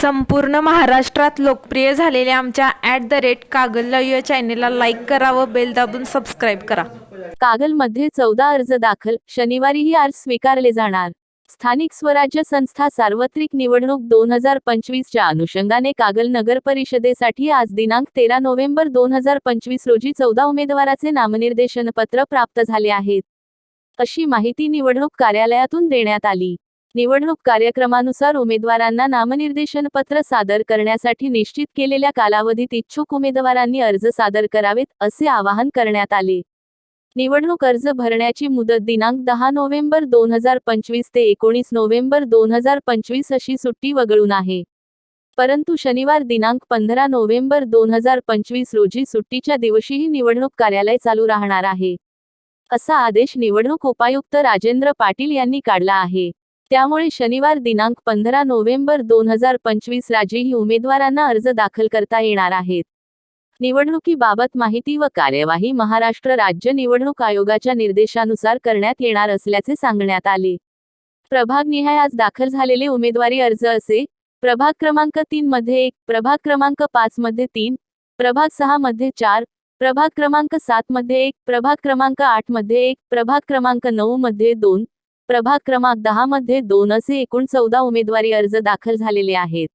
संपूर्ण महाराष्ट्रात लोकप्रिय झालेल्या आमच्या ॲट द रेट कागल या चॅनेलला लाईक करा व बेल दाबून सबस्क्राईब करा. कागलमध्ये चौदा अर्ज दाखल शनिवारीही अर्ज स्वीकारले जाणार. स्थानिक स्वराज्य संस्था सार्वत्रिक निवडणूक दोन हजार पंचवीसच्या अनुषंगाने कागल नगर परिषदेसाठी आज दिनांक तेरा नोव्हेंबर दोन हजार पंचवीस रोजी चौदा उमेदवाराचे नामनिर्देशन पत्र प्राप्त झाले आहेत. अशी माहिती निवडणूक कार्यालयातून देण्यात आली. निवडणूक कार्यक्रमानुसार उमेदवारांना नामनिर्देशन पत्र सादर करण्यासाठी निश्चित केलेल्या कालावधीत इच्छुक उमेदवारांनी अर्ज सादर करावेत असे आवाहन करण्यात आले. निवडणूक अर्ज भरण्याची मुदत दिनांक दहा नोव्हेंबर दोन हजार पंचवीस ते एकोणीस नोव्हेंबर दोन हजार पंचवीस अशी सुट्टी वगळून आहे. परंतु शनिवार दिनांक पंधरा नोव्हेंबर दोन हजार पंचवीस रोजी सुट्टीच्या दिवशीही निवडणूक कार्यालय चालू राहणार आहे. असा आदेश निवडणूक उपायुक्त राजेंद्र पाटील यांनी काढला आहे. त्यामुळे शनिवार दिनांक पंधरा नोव्हेंबर दोन हजार पंचवीस राजीही उमेदवारांना अर्ज दाखल करता येणार आहेत. निवडणुकीबाबत माहिती व कार्यवाही महाराष्ट्र राज्य निवडणूक आयोगाच्या निर्देशानुसार करण्यात येणार असल्याचे सांगण्यात आले. प्रभागनिहाय आज दाखल झालेले उमेदवारी अर्ज असे प्रभाग क्रमांक तीन मध्ये एक प्रभाग क्रमांक पाच मध्ये तीन प्रभाग सहा मध्ये चार प्रभाग क्रमांक सात मध्ये एक प्रभाग क्रमांक आठमध्ये एक प्रभाग क्रमांक नऊ मध्ये दोन प्रभाग क्रमांक दहा मध्ये दोन असे एकूण चौदा उमेदवारी अर्ज दाखल झालेले आहेत.